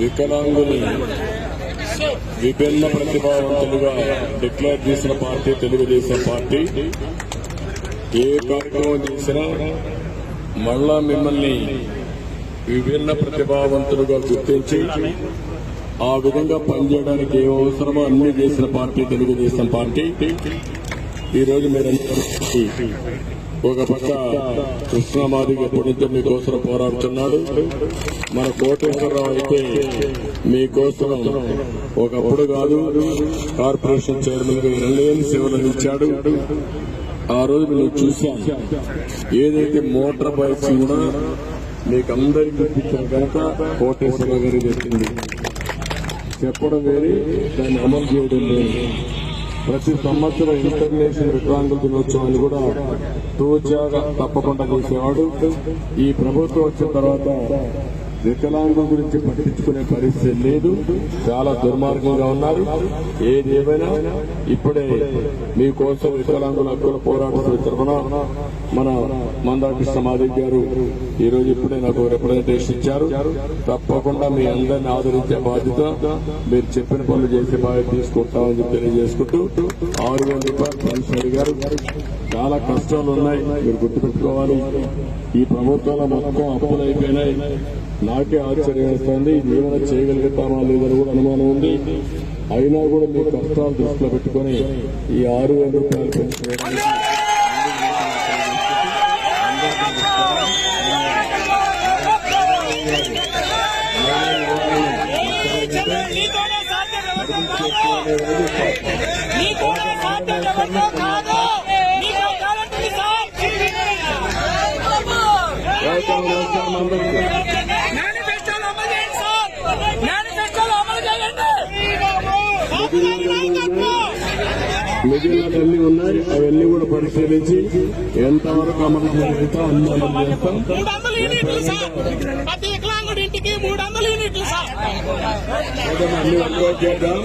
వికలాంగులు విభిన్న ప్రతిభావంతులుగా డిక్లేర్ చేసిన పార్టీ తెలుగుదేశం పార్టీ. ఏ కార్యక్రమం చేసినా మళ్ళా మిమ్మల్ని విభిన్న ప్రతిభావంతులుగా గుర్తించి ఆ విధంగా పనిచేయడానికి ఏ అవసరమో అన్ని చేసిన పార్టీ తెలుగుదేశం పార్టీ. ఈ రోజు మీరందరూ ఒక పక్క కృష్ణమాదిగ ఎప్పటి నుంచో మీకోసం పోరాడుతున్నాడు. మన కోటేశ్వరరావు అయితే మీకోసం ఒకప్పుడు కాదు కార్పొరేషన్ చైర్మన్గా ఎనలేని సేవలు ఆ రోజు నువ్వు చూసా ఏదైతే మోటార్ బైక్స్ కూడా మీకు అందరికీ ఇప్పించాను కనుక కోటేశ్వరరావు గారికి చెప్పింది. చెప్పడం వేరే దాన్ని అమలు చేయడం వేరే. ప్రతి సంవత్సరం ఇంటర్నేషనల్ వికలాంగుల దినోత్సవాన్ని కూడా తూచాగా తప్పకుండా చేసేవాడు. ఈ ప్రభుత్వం వచ్చిన తర్వాత వికలాంగుల గురించి పట్టించుకునే పరిస్థితి లేదు. చాలా దుర్మార్గంగా ఉన్నారు. ఏది ఏమైనా ఇప్పుడే మీకోసం వికలాంగుల హక్కుల పోరాటం తరఫున మన మందాకృష్ణ మాదిక్ గారు ఈ రోజు ఇప్పుడే నాకు రిప్రజెంటేషన్ ఇచ్చారు. తప్పకుండా మీ అందరిని ఆదరించే బాధ్యత మీరు చెప్పిన పనులు చేసే బాధ్యత తీసుకుంటామని చెప్పి తెలియజేసుకుంటూ ఆరు వేల రూపాయలు పెన్షన్ అడిగారు చాలా కష్టాలు ఉన్నాయి. మీరు గుర్తుపెట్టుకోవాలి. ఈ ప్రభుత్వంలో మొత్తం అప్పులు అయిపోయినాయి. నాకే ఆశ్చర్యం వేస్తోంది. ఇది ఏమైనా చేయగలుగుతామా లేదని కూడా అనుమానం ఉంది. అయినా కూడా మీ కష్టాలు దృష్టిలో పెట్టుకొని ఈ ఆరు వేల రూపాయలు పెన్షన్ వేయడానికి నీతోనే సాధ్యం ఎవరితో కాదు. నీతోనే సాధ్యం ఎవరితో కాదు. నీతో టాలెంట్ ఉంది సార్. వ్యవసాయం వ్యవసాయం అందరికీ మేనిఫెస్టోలో అమలు చేయండి సార్. మేనిఫెస్టోలో అమలు చేయండి. మిగిలిన అన్ని ఉన్నాయి. అవన్నీ కూడా పరిశీలించి ఎంతవరకు అమలు అన్ని అమలు చేస్తాం. ప్రతి ఇంటికి మూడు వందల యూనిట్లు సార్. అన్ని వర్కౌట్ చేద్దాం.